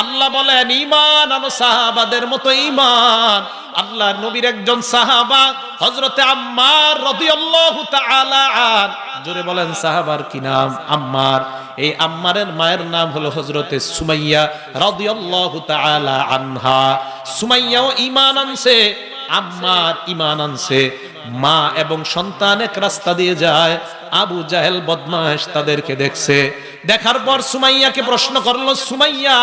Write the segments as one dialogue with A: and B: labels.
A: আল্লাহ বলেন ইমান আনো সাহাবাদের মতো ইমান আল্লাহর নবীর একজন সাহাবা হজরতে আম্মার তাআলা আন। জোরে বলেন, সাহাবার কি নাম? আম্মার। এই আম্মারের মায়ের নাম হলো হজরতে সুমাইয়া তাআলা আনহা। সুমাইয়াও ঈমান আনছে। আম্মার ইমান আনছে, মা এবং সন্তান এক রাস্তা দিয়ে যায়, আবু জাহেল বদমাশ তাদেরকে দেখছে। দেখার পর সুমাইয়াকে প্রশ্ন করল, সুমাইয়া,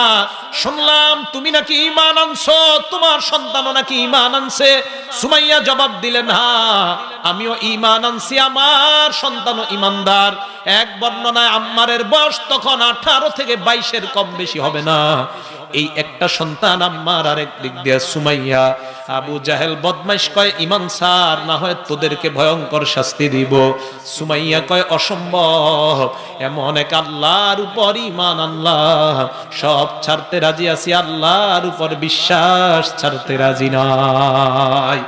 A: শুনলাম তুমি নাকি ইমান আনছো, তোমার সন্তানও নাকি ইমান আনছে। সুমাইয়া জবাব দিলেন হ্যাঁ আমিও ইমান আনছি, আমার সন্তানও ঈমানদার এক বর্ণনায় আম্মারের বয়স তখন আঠারো থেকে বাইশের কম বেশি হবে না। এই একটা সন্তান আম্মার আরেক দিক দিয়ে সুমাইয়া, আবু জাহেল বদমাইশ কয় ইমান সার না হয় তোদেরকে ভয়ঙ্কর শাস্তি দিব। সুমাইয়া কয়, অসম্ভব, এমন এক আল্লাহর উপর ইমান আল্লাহ, সব ছাড়তে রাজি আছি, আল্লাহর উপর বিশ্বাস ছাড়তে রাজি নাই।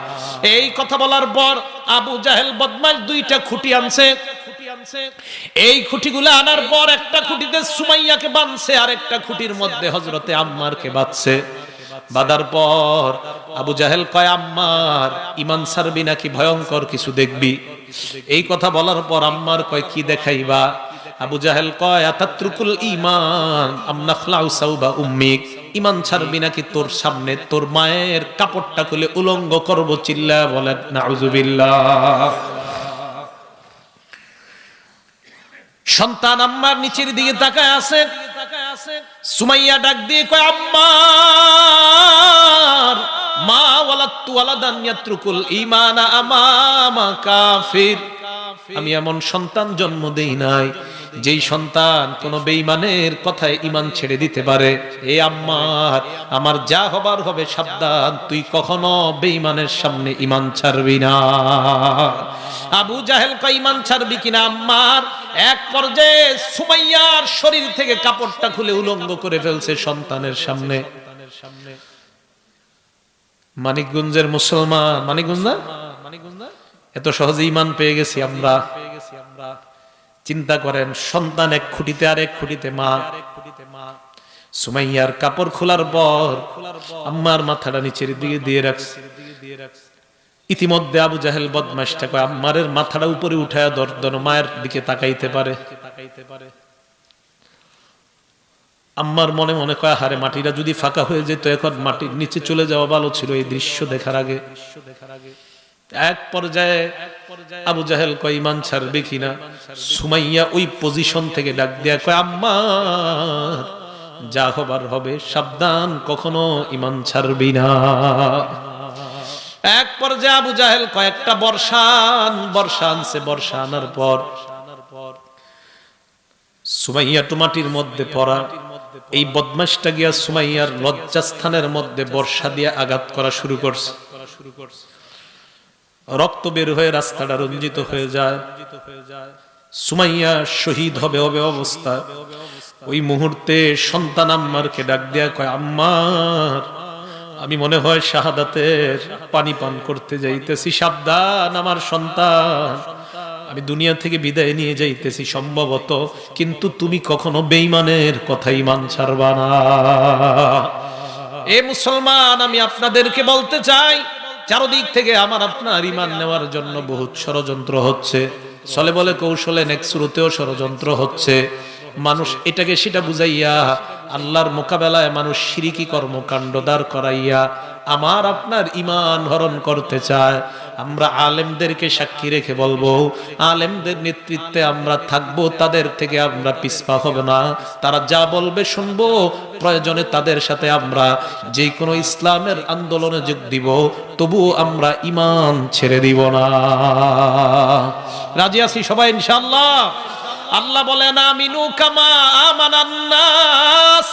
A: এই কথা বলার পর আবু জাহেল বদমাইশ দুইটা খুঁটি আনছে। এই খুঁটিগুলো আনার পর একটা খুঁটিতে সুমাইয়াকে বাঁধছে আর একটা খুঁটির মধ্যে হজরতে আম্মারকে বাঁধছে। বাঁধার পর আবু জাহেল কয়, আম্মার ইমান সারবি নাকি? ভয়ঙ্কর কিছু দেখবি। এই কথা বলার পর আম্মার কয়, কি দেখাইবা? আবু জাহেল কয়, আতাত্রুকুল ইমান সাউবা উম্মিক। ইমান ছাড়বি নাকি তোর সামনে? তোর মায়ের কাপড়টা খুলে উলঙ্গ করব চিল্লা বলেন, নাউজুবিল্লাহ। সন্তান আম্মার নিচের দিকে তাকায় আছে। সুমাইয়া ডাক দিয়ে কয়, আম্মার, মা ওয়ালাত্তু আলাদান ইয়াত্রুকুল ঈমানা আমামা কাফির। আমি এমন সন্তান জন্ম দেই নাই। যেই সন্তান কোন বেঈমানের কথায় ইমান ছেড়ে দিতে পারে, এ আম্মার, আমার যা হবার হবে সাবধান, তুই কখনো বেঈমানের সামনে ইমান ছাড়বি না। আবু জাহেল কয় ইমান ছাড়বি কিনা আম্মার? এক পর্যায়ে সুমাইয়ার শরীর থেকে কাপড়টা খুলে উলঙ্গ করে ফেলছে সন্তানের সামনে। মানিকগঞ্জের মুসলমান, মানিকগঞ্জ না? এত সহজে ইমান পেয়ে গেছি আমরা। চিন্তা করেন, সন্তান এক খুঁটিতে আর এক খুঁটিতে মা। সুমাইয়ার কাপড় খোলার পর আম্মার মাথাটা নিচের দিকে দিয়ে রাখছে। ইতিমধ্যে আবু জাহেল বদমাসটা কয়, আম্মারের মাথাটা উপরে উঠায় দর্দন মায়ের দিকে তাকাইতে পারে। আম্মার মনে মনে কয়, হারে মাটিটা যদি ফাঁকা হয়ে যেত, এখন মাটির নিচে চলে যাওয়া ভালো ছিল, এই দৃশ্য দেখার আগে। এক পর্যায়ে আবু জাহেল কয়, ইমান ছাড়বে কিনা সুমাইয়া ওই পজিশন থেকে ডাক দেয়া কয় আম্মার যা হবার হবে, সাবধান, কখনো ইমান ছাড়বি না। এক পর্যায়ে আবু জাহেল কয়েকটা বর্ষান বর্ষা আনছে বর্ষা আনার পর। সুমাইয়া টুমাটির মধ্যে পড়া, এই বদমাসটা গিয়া সুমাইয়ার লজ্জাস্থানের মধ্যে বর্ষা দিয়ে আঘাত করা শুরু করছে করা শুরু করছে। রক্ত বের হয়ে রাস্তাটা রঞ্জিত হয়ে যায়। সুমাইয়া শহীদ হবে হবে অবস্থা। ওই মুহূর্তে সন্তান আম্মারকে ডাক দেয়া কয় আম্মার আমি মনে হয় শাহাদাতের পানি পান করতে যাইতেছি। সাবধান আমার সন্তান। আমি দুনিয়া থেকে বিদায় নিয়ে যাইতেছি সম্ভবত, কিন্তু তুমি কখনো বেইমানের কথা ইমান ছাড়বা না। এ মুসলমান, আমি আপনাদেরকে বলতে চাই চারদিক থেকে আমার আপনার ইমান নেওয়ার জন্য বহুত ষড়যন্ত্র হচ্ছে। চলে বলে কৌশলে নেক্সুরতেও ষড়যন্ত্র হচ্ছে। মানুষ এটাকে সেটা বুঝাইয়া আল্লাহর মোকাবেলায় মানুষ সিরিকি কর্মকাণ্ড দাঁড় করাইয়া আমার আপনার ইমান হরণ করতে চায়। আমরা আলেমদেরকে সাক্ষী রেখে বলব, আলেমদের নেতৃত্বে আমরা থাকব, তাদের থেকে আমরা পিসপা হব না। তারা যা বলবে শুনব, প্রয়োজনে তাদের সাথে আমরা যে কোনো ইসলামের আন্দোলনে যোগ দিব তবু আমরা ইমান ছেড়ে দিব না। রাজি আছি সবাই ইনশাল্লাহ আল্লাহ বলেন, আমিনু কামা আমানান্না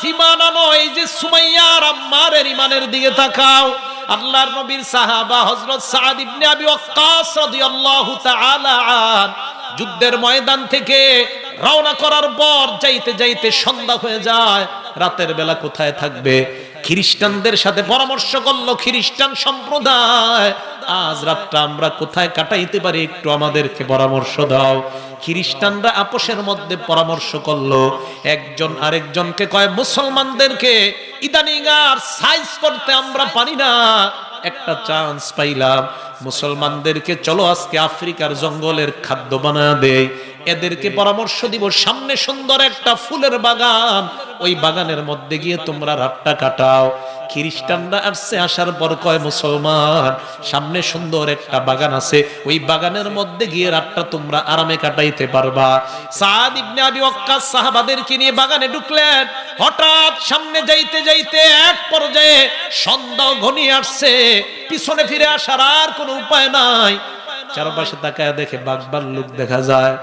A: সিমানানো এই যে সুমাইয়ার আম্মারের ইমানের দিকে তাকাও। আল্লাহর নবীর সাহাবা হযরত সাদ ইবনে আবি ওয়াক্কাস রাদিয়াল্লাহু তাআলা যুদ্ধের ময়দান থেকে রওনা করার পর যাইতে যাইতে সন্ধ্যা হয়ে যায়, রাতের বেলা কোথায় থাকবে? খ্রিস্টানদের সাথে পরামর্শ করল খ্রিস্টান সম্প্রদায়। আজ রাতটা আমরা কোথায় কাটাইতে পারি একটু আমাদেরকে পরামর্শ দাও। খ্রিস্টানরা আপোষের মধ্যে পরামর্শ করল, একজন আরেকজনকে কয়, মুসলমানদেরকে ইদানিং আর সাইজ করতে আমরা পারি না। একটা চান্স পাইলাম, মুসলমানদেরকে চলো আজকে আফ্রিকার জঙ্গলের খাদ্য বানা দেয় এদেরকে পরামর্শ দিব, সামনে সুন্দর একটা ফুলের বাগান। ওই বাগানের মধ্যে গিয়ে তোমরা রাতটা কাটাও। খ্রিস্টানরা আসছে, আসার পর কয় মুসলমান? সামনে সুন্দর একটা বাগান আছে। ওই বাগানের মধ্যে গিয়ে রাতটা তোমরা আরামে কাটাইতে পারবা। সাদ ইবনে আবি ওয়াক্কাস সাহাবাদেরকে নিয়ে বাগানে ঢুকলেন। হঠাৎ সামনে যাইতে যাইতে এক পর্যায়ে সন্ধ্যা ঘনিয়ে আসছে। পিছনে ফিরে আসার আর কোনো উপায় নাই। চারপাশে তাকায় দেখে বাঘ লোক দেখা যায়।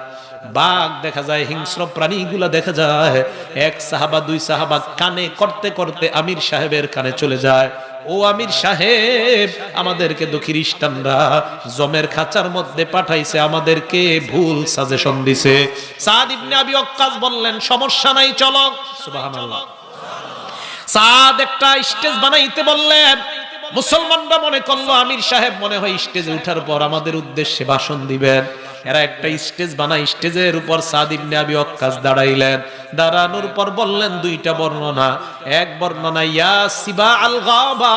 A: বাঘ দেখা যায়, হিংস্র প্রাণীগুলা দেখা যায়। এক সাহাবা, দুই সাহাবা কানে করতে করতে আমির সাহেবের কানে চলে যায়। ও আমির সাহেব, আমাদেরকে তো খ্রিস্টানরা জমের খাঁচার মধ্যে পাঠাইছে, আমাদেরকে ভুল সাজেশন দিছে। সাদ ইবনে আবি ওয়াক্কাস বললেন, সমস্যা নাই, চলো। সুবহানাল্লাহ। সাদ একটা স্টেজ বানাইতে বললেন, মুসলমানরা মনে করল, আমির সাহেব মনে হয় স্টেজে উঠার পর আমাদের উদ্দেশ্যে ভাষণ দিবেন। এরা একটা স্টেজ বানাই স্টেজের উপর সাদ ইবনে আবি দাঁড়াইলেন। দাঁড়ানোর পর বললেন, দুইটা বর্ণনা। এক বর্ণনা, ইয়া সিবা আল গাবা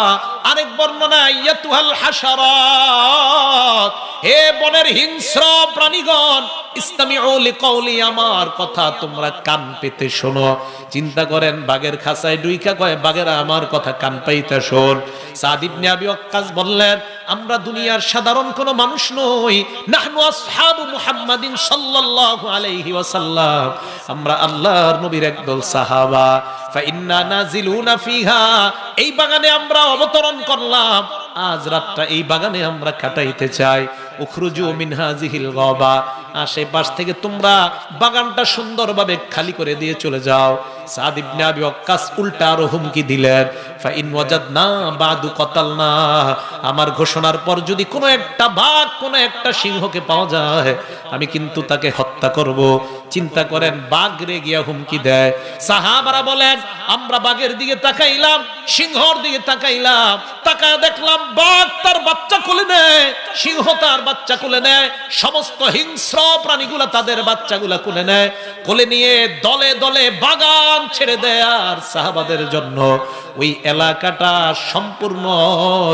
A: আরেক বর্ণনা ইয়া তুহাল হাসারাত হে বনের হিংস্র প্রাণীগণ আমার কথা তোমরা কান পেতে শোনো। চিন্তা করেন বাগের খাসায় ডুইকা কয় বাগেরা আমার কথা কান পাইতে শোন। সাদ ইবনে আবি ওয়াক্কাস বললেন, আমরা দুনিয়ার সাধারণ কোনো মানুষ নই। নাহনু আসহাবু মুহাম্মাদিন সাল্লাল্লাহু আলাইহি ওয়াসাল্লাম। আমরা আল্লাহর নবীর একদল সাহাবা। এই বাগানে আমরা অবতরণ করলাম। আজ রাতটা এই বাগানে আমরা কাটাইতে চাই। উখরুজু মিন হাজিহিল গাবা। আশেপাশ থেকে তোমরা বাগানটা সুন্দরভাবে খালি করে দিয়ে চলে যাও। সাদ আরও হুমকি দিলেন। ফা ইন ওয়াজাদনা বাদু কতালনা। আমার ঘোষণার পর যদি কোনো একটা বাঘ, কোনো একটা সিংহকে পাওয়া যায়, আমি কিন্তু তাকে হত্যা করব। চিন্তা করেন বাঘ রে গিয়া হুমকি দেয়। সাহাবারা বলেন, আমরা বাঘের দিকে তাকাইলাম, সিংহর দিকে তাকাইলাম, তাকায় দেখলাম বাঘ তার বাচ্চা কোলে নেয়, সিংহ তার বাচ্চা কোলে নেয়, সমস্ত হিংস্র প্রাণীগুলা তাদের বাচ্চাগুলা কোলে নেয়, কোলে নিয়ে দলে দলে বাগান ছেড়ে দেয় আর সাহাবাদের জন্য। ওই এলাকাটা সম্পূর্ণ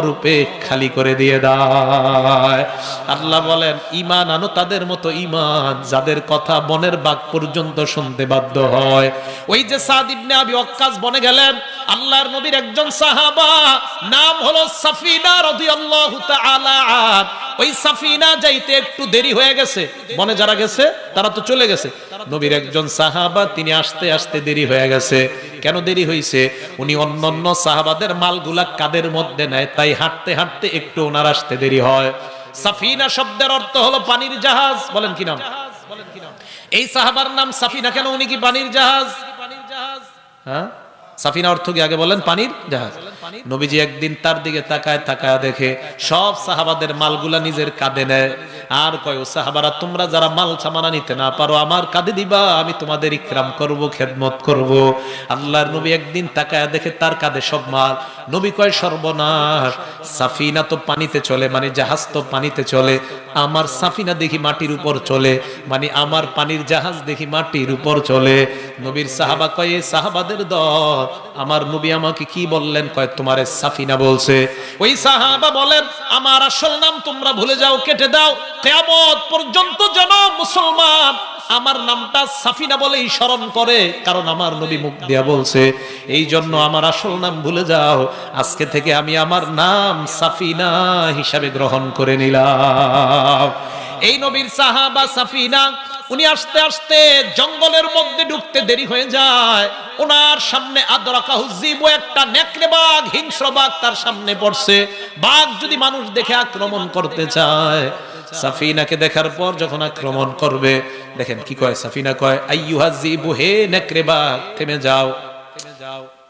A: রূপে খালি করে দিয়ে দেয়। আল্লাহ বলেন ইমান আনো তাদের মতো ইমান যাদের কথা বনের বাঘ পর্যন্ত শুনতে বাধ্য হয়। ওই যে সাদ ইবনে আবি ওয়াক্কাস বনে গেলেন, আল্লাহর নবীর একজন সাহাবা, নাম হলো সাফিনা রাদিয়াল্লাহু তাআলা ওই সাফিনা যাইতে একটু দেরি হয়ে গেছে বনে যারা গেছে, তারা তো চলে গেছে। নবীর একজন সাহাবা, তিনি আসতে আসতে দেরি হয়ে গেছে। কেন দেরি হয়েছে উনি অন্যান্য সাহাবাদের মালগুলা কাদের মধ্যে নেয়, তাই হাঁটতে হাঁটতে একটু ওনার আসতে দেরি হয়। সাফিনা শব্দের অর্থ হলো পানির জাহাজ, বলেন কি নাম? এই সাহাবার নাম সাফিনা কেন? উনি কি পানির জাহাজ? হ্যাঁ? সাফিনা অর্থ কি? আগে বলেন, পানির জাহাজ। নবীজি একদিন তার দিকে তাকায় তাকায় দেখে সব সাহাবাদের মালগুলা নিজের কাঁধে নেয়। আর কয়, ও সাহাবারা, তোমরা যারা মাল সামানা নিতে না পারো, আমার কাঁধে দিবা, আমি তোমাদের ইকরাম করব, খেদমত করব। আল্লাহর নবী একদিন তাকায় দেখে তার কাঁধে সব মাল। নবী কয়, সর্বনাশ, সাফিনা তো পানিতে চলে মানে জাহাজ তো পানিতে চলে। আমার সাফিনা দেখি মাটির উপর চলে মানে আমার পানির জাহাজ দেখি মাটির উপর চলে। নবীর সাহাবা কয়ে সাহাবাদের দল আমার নবী আমাকে কি বললেন? কয়, তোমারে সাফিনা বলছে। ওই সাহাবা বলেন, আমার আসল নাম তোমরা ভুলে যাও, কেটে দাও। কেয়ামত পর্যন্ত যেন মুসলমান আমার নামটা সাফিনা বলেই স্মরণ করে, কারণ আমার নবী মুখ দিয়া বলছে এই জন্য আমার আসল নাম ভুলে যাও। আজকে থেকে আমি আমার নাম সাফিনা হিসাবে গ্রহণ করে নিলাম। এই নবীর সাহাবা সাফিনা উনি আস্তে আস্তে জঙ্গলের মধ্যে ঢুকতে দেরি হয়ে যায়। ওনার সামনে আদরাকাহুজিব একটা নেকড়ে বাঘ, হিংস্র বাঘ তার সামনে পড়ছে। বাঘ যদি মানুষ দেখে আক্রমণ করতে চায়, সাফিনাকে দেখার পর যখন আক্রমণ করবে, দেখেন কি কয় সাফিনা কয় আইয়ুহাজিবু হে নেকড়ে বাঘ, থেমে যাও।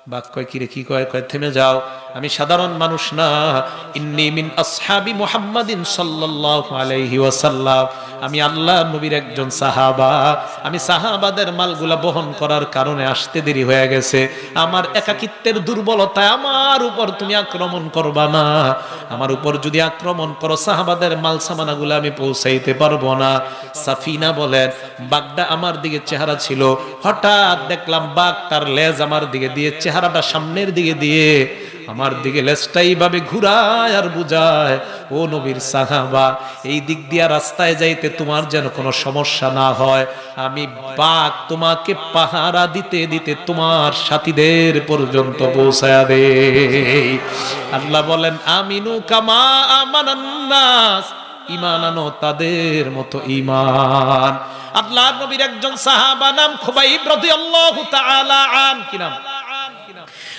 A: বাক কয়, কিরে, কি কয়? কয়, থেমে যাও, আমি সাধারণ মানুষ না। ইন্নি মিন আসহাবি মুহাম্মাদিন সাল্লাল্লাহু আলাইহি ওয়াসাল্লাম। আমি আল্লাহ নবীর একজন সাহাবা। আমি সাহাবাদের মালগুলা বহন করার কারণে আসতে দেরি হয়ে গেছে। আমার একাকিত্বের দুর্বলতায় আমার উপর তুমি আক্রমণ করবা না। আমার উপর যদি আক্রমণ করো, সাহাবাদের মাল সামানাগুলো আমি পৌঁছাইতে পারব না। সাফিনা বলেন বাঘটা আমার দিকে চেহারা ছিল। হঠাৎ দেখলাম বাঘ তার লেজ আমার দিকে দিয়ে চেহারাটা সামনের দিকে দিয়ে আমার দিকে লেজটাই ভাবে ঘুরায় আর বুঝায়, ও নবীর সাহাবা, এই দিক দিয়া রাস্তায় যাইতে তোমার যেন কোনো সমস্যা না হয়। আমি বাঘ তোমাকে পাহারা দিতে দিতে তোমার সাথীদের পর্যন্ত পৌঁছায়া দে আল্লাহ বলেন, আমিনু কামা আমানান্নাস ইমান আনো তাদের মতো ইমান আল্লাহ নবীর একজন সাহাবা নাম খুবাইব রাদিয়াল্লাহু তাআলা আন, কি নাম?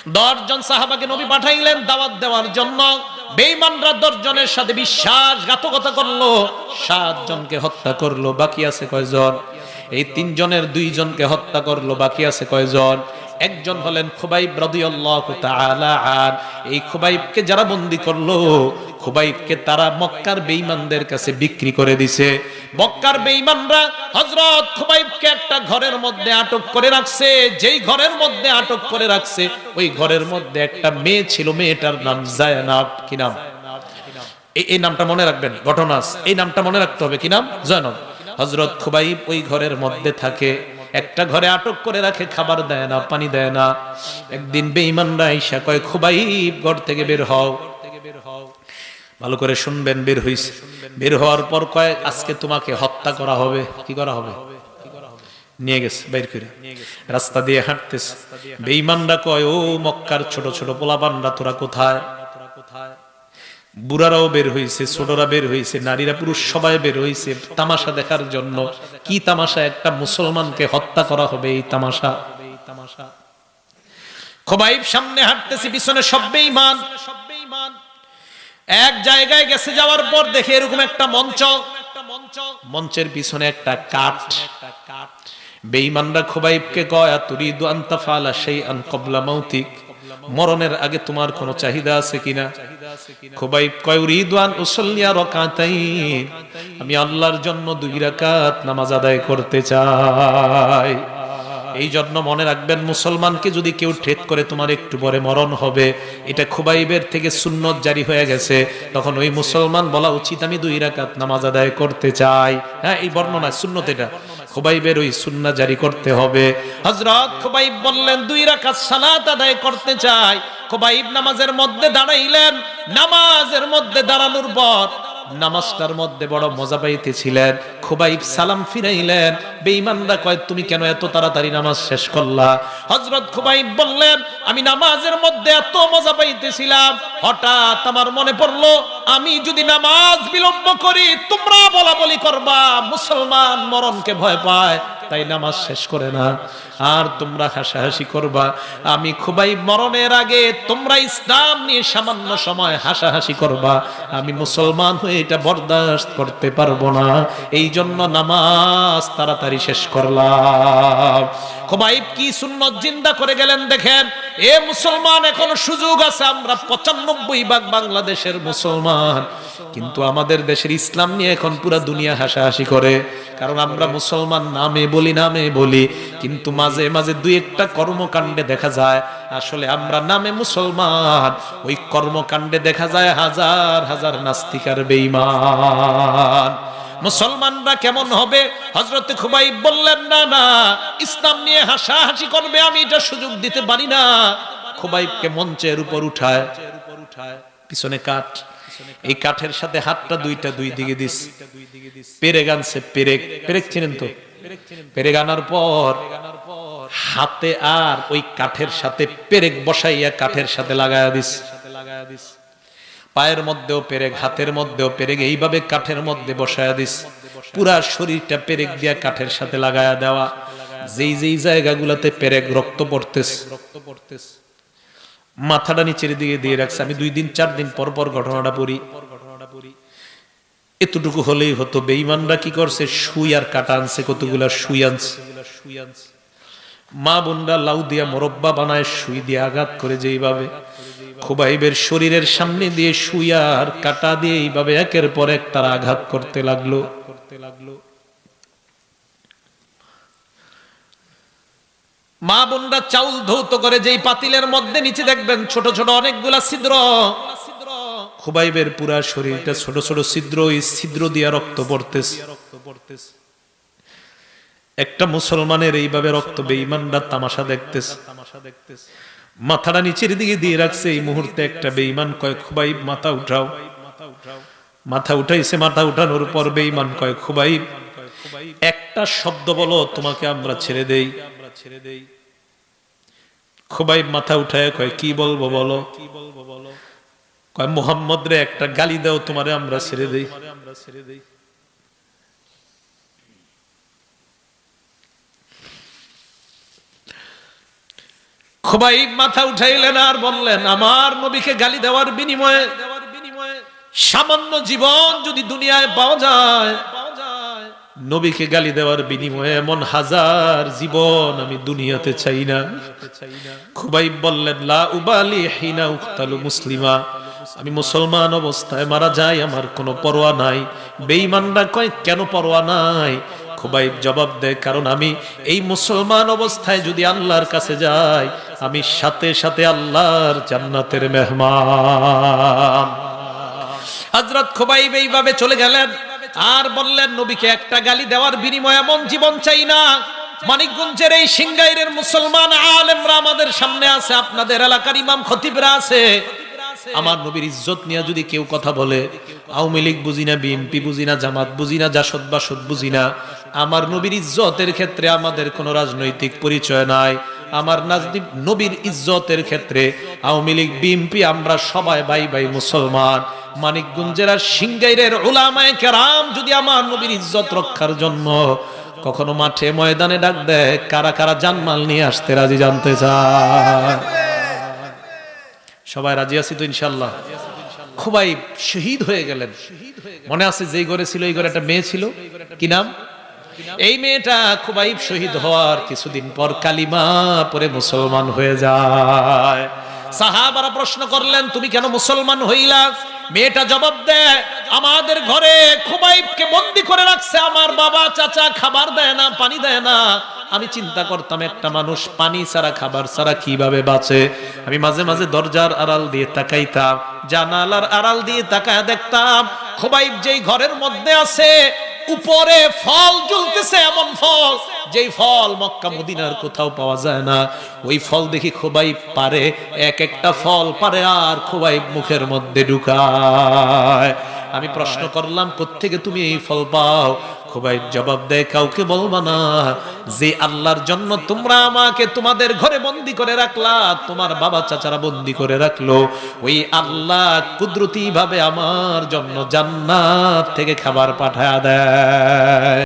A: দশজন সাহাবাকে নবী পাঠাইলেন দাওয়াত দেওয়ার জন্য। বেঈমানরা দশজনের সাথে বিশ্বাসঘাতকতা করল সাতজনকে হত্যা করল, বাকি আছে কয়জন? এই তিনজনের দুইজনকে হত্যা করল, বাকি আছে কয়জন? একজন হলেন খুবাইব রাদিয়াল্লাহু তাআলা আন। এই খুবাইবকে যারা বন্দী করল খুবাইবকে তারা মক্কার বেঈমানদের কাছে বিক্রি করে দিছে। মক্কার বেঈমানরা হযরত খুবাইবকে একটা ঘরের মধ্যে আটক করে রাখছে। যেই ঘরের মধ্যে আটক করে রাখছে, ওই ঘরের মধ্যে একটা মেয়ে ছিল, মেয়েটার নাম জায়নাব। কি নাম? এই নামটা মনে রাখবেন ঘটনা। এই নামটা মনে রাখতে হবে, কি নাম? জয়নব। হজরত খুবাইব ওই ঘরের মধ্যে থাকে। একটা ঘরে আটক করে রাখে, খাবার দেয় না, পানি দেয় না। একদিন বেঈমানরা ঈশা কয়, খুবাইব, ঘর থেকে বের হও। ভালো করে শুনবেন, বের হইছে। বের হওয়ার পর কয় আজকে তোমাকে হত্যা করা হবে। কি করা হবে? নিয়ে গেছে বাইর করে। রাস্তা দিয়ে হাঁটতেছে। বেঈমানরা কয়, ও মক্কার ছোট ছোট পোলাপানরা, তোরা কোথায়? বুড়ারাও বের হয়েছে ছোটরা বের হয়েছে নারীরা পুরুষ সবাই বের হয়েছে তামাশা দেখার জন্য কি তামাশা? একটা মুসলমানকে হত্যা করা হবে এই তামাশা। খোবাইব সামনে হাঁটতেছে, পিছনে সব বেঈমান। এক জায়গায় গেছে যাওয়ার পর দেখে এরকম একটা মঞ্চ। মঞ্চের পিছনে একটা কাঠ। বেঈমানরা খোবাইবকে কয় তুরিদু আনতা ফালা সেই আন কবলা মৌতিক মরণের আগে তোমার কোনো চাহিদা আছে কিনা? খোবাইব কয় উরিদওয়ান উসল্লিয়া রাকাতাইন। আমি আল্লাহর জন্য দুই রাকাত নামাজ আদায় করতে চাই। এই জন্য মনে রাখবেন, মুসলমানকে যদি কেউ ঠেক করে তোমার একটু পরে মরণ হবে, এটা খুবাইবের থেকে সুন্নত জারি হয়ে গেছে। তখন ওই মুসলমান বলা উচিত, আমি দুই রাকাত নামাজ আদায় করতে চাই। হ্যাঁ এই বর্ণনা, সুন্নত এটা। খুবাইবের ওই সুন্না জারি করতে হবে। হযরত খুবাইব বললেন, দুই রাকাত সালাত আদায় করতে চাই। খুবাইব নামাজের মধ্যে দাঁড়াইলেন। নামাজের মধ্যে দাঁড়ানোর পর নামাজটার মধ্যে বড় মজা পাইতেছিলেন। খুবাইব সালাম ফিরাইলেন। বেঈমানরা কয়, তুমি কেন এত তাড়াতাড়ি নামাজ শেষ করলা? হযরত খুবাইব বললেন, আমি নামাজের মধ্যে এত মজা পাইতেছিলাম। হঠাৎ আমার মনে পড়ল, আমি যদি নামাজ বিলম্ব করি, তোমরা বলা বলি করবা, মুসলমান মরণকে ভয় পায়। তাই নামাজ শেষ করে না। আর তোমরা হাসাহাসি করবা। আমি খুবই মরণের আগে তোমরা ইসলাম নিয়ে সামান্য সময় হাসাহাসি করবা। আমি মুসলমান হয়ে এটা বরদাস্ত করতে পারব না। এই জন্য নামাজ তাড়াতাড়ি শেষ করলাম। খুবাইব কি সুন্নত জিন্দা করে গেলেন দেখেন। এ মুসলমান এখনও সুযোগ আছে, আমরা পঁচানব্বই ভাগ বাংলাদেশের মুসলমান। কিন্তু আমাদের দেশের ইসলাম নিয়ে এখন পুরা দুনিয়া হাসাহাসি করে। কারণ আমরা মুসলমান, নামে বলি নামে বলি। কিন্তু মাঝে মাঝে দুই একটা কর্মকাণ্ডে দেখা যায়, আসলে আমরা নামে মুসলমান। ওই কর্মকাণ্ডে দেখা যায় হাজার হাজার নাস্তিকার বেঈমান। মুসলমানরা কেমন হবে? হজরত খুবাই বললেন, না না, ইসলাম নিয়ে হাসাহাসি করবে, আমি এটা সুযোগ দিতে পারি না। খুবাইবকে মঞ্চের উপর উঠায়, পিছনে কাঠ। এই কাঠের সাথে হাতটা দুইটা দুই দিকে দিস। পেরেক আনছে, পেরেক পেরেক চিনেন তো? পেরেক আনার পর হাতে আর ওই কাঠের সাথে পেরেক বসাইয়া কাঠের সাথে লাগায়া দিস। পায়ের মধ্যেও পেরেক, হাতের মধ্যেও পেরেক, এইভাবে কাঠের মধ্যে বসায়া দিস। পুরা শরীরটা পেরেক দিয়া কাঠের সাথে লাগায়া দেওয়া। যেই যেই জায়গাগুলোতে পেরেক রক্ত পড়তেস রক্ত পড়তেস মাথাটা নিচের দিকে দিয়ে রাখছে। আমি দুই দিন, চার দিন পর পর ঘটনাটা পড়ি। এতটুকু হলেই হতো। বেইমানরা কি করছে? সুই আর কাটা আনছে, কতগুলা সুই আনছে। মা বোনরা লাউ দিয়া মোরব্বা বানায়, সুই দিয়ে আঘাত করে যেইভাবে। খুবাইবের শরীরের সামনে দিয়ে আর কাটা দিয়ে এইভাবে একের পর এক তারা আঘাত করতে লাগল। করতে লাগল মা বোনরা চাউল ধৌত করে, যেই পাতিলের মধ্যে নিচে দেখবেন ছোট ছোট অনেকগুলা ছিদ্র। খুবাইবের পুরা শরীরটা ছোট ছোট ছিদ্র ওই ছিদ্র দিয়া রক্ত পড়তেছে। একটা মুসলমানের এইভাবে রক্ত বেঈমানরা তামাশা দেখতেছে তামাশা দেখতেছে। মাথাটা নিচের দিকে দিয়ে রাখছে, এই মুহূর্তে একটা বেঈমান কয় খুবাই মাথা উঠাও। মাথা উঠাইছে, মাথা উঠানোর পর বেঈমান কয় খুবাই, একটা শব্দ বলো, তোমাকে আমরা ছেড়ে দেই। খুবাই মাথা উঠায়, কয়, কি বলব বলো? কি বলব বলো কয় মোহাম্মদ রে একটা গালি দাও, তোমারে আমরা ছেড়ে দেই আমরা ছেড়ে দেই। খুবাই মাথা উঠাইলেন আর বললেন, আমার নবীকে গালি দেওয়ার বিনিময়ে সামান্য জীবন যদি দুনিয়ায় পাওয়া যায়, নবীকে গালি দেওয়ার বিনিময়ে এমন হাজার জীবন আমি দুনিয়াতে চাই না। খুবাই বললেন, লা উবালি হিনা উক্তালু মুসলিমা, আমি মুসলমান অবস্থায় মারা যাই, আমার কোনো পরোয়া নাই। বেঈমানরা কয়, কেন পরোয়া নাই? খুবাই জবাব দেয়, কারণ আমি এই মুসলমান অবস্থায় যদি আল্লাহর কাছে যাই, আমি সাথে সাথে আল্লাহর জান্নাতের মেহমান। হযরত খুবাইব এইভাবে চলে গেলেন, আর বললেন, নবীকে একটা গালি দেওয়ার বিনিময়ে এমন জীবন চাই না। মানিকগঞ্জের এই সিংগাইরের মুসলমান আলেমরা আমাদের সামনে আছে, আপনাদের এলাকার ইমাম খতিবরা আছে। আমার নবীর ইজ্জত নিয়ে যদি কেউ কথা বলে, আওয়ামী লীগ বুঝি না, বিএনপি বুঝি না, জামাত বুঝি না, জাসদ বাসদ বুঝি না আমার নবীর ইজ্জতের ক্ষেত্রে আমাদের কোনো রাজনৈতিক পরিচয় নাই। আমার নাজদীপ নবীর ইজ্জতের ক্ষেত্রে আওয়ামী লীগ, বিএনপি, আমরা সবাই ভাই ভাই মুসলমান। মানিকগঞ্জের আর সিংগাইরের ওলামায়ে কেরাম যদি আমার নবীর ইজ্জত রক্ষার জন্য কখনো মাঠে ময়দানে ডাক দেয়, কারা কারা জানমাল নিয়ে আসতে রাজি জানতে চায়? সবাই রাজি আছি তো ইনশাল্লাহ খুবাই শহীদ হয়ে গেলেন। মনে আছে যেই ঘরে ছিল, এই ঘরে একটা মেয়ে ছিল। কি নাম? এই মেয়েটা খুবাইব শহীদ হওয়ার কিছুদিন পর কালিমা পরে মুসলমান হয়ে যায়। সাহাবারা প্রশ্ন করলেন, তুমি কেন মুসলমান হইলা? মেয়েটা জবাব দেয়, আমাদের ঘরে খুবাইবকে বন্দি করে রাখছে। আমার বাবা চাচা খাবার দেয় না, পানি দেয় না। আমি চিন্তা করতাম, একটা মানুষ পানি ছাড়া, খাবার ছাড়া কীভাবে বাঁচে? আমি মাঝে মাঝে দরজার আড়াল দিয়ে তাকাইতাম, জানালার আড়াল দিয়ে তাকায় দেখতাম, খুবাইব যেই ঘরের মধ্যে আছে উপরে ফল জ্বলতেছে এমন ফল, যেই ফল মক্কা মদিনার কোথাও পাওয়া যায় না। ওই ফল দেখি খোবাই পারে, এক একটা ফল পারে আর খোবাই মুখের মধ্যে ঢুকায়। আমি প্রশ্ন করলাম, কোত্থেকে তুমি এই ফল পাও? খোবাই জবাব দেয়, কাউকে বলবা না। যে আল্লাহর জন্য তোমরা আমাকে তোমাদের ঘরে বন্দি করে রাখলা, তোমার বাবা চাচারা বন্দি করে রাখল। ওই আল্লাহ কুদরতি ভাবে আমার জন্য জান্নাত থেকে খাবার পাঠায় দেয়।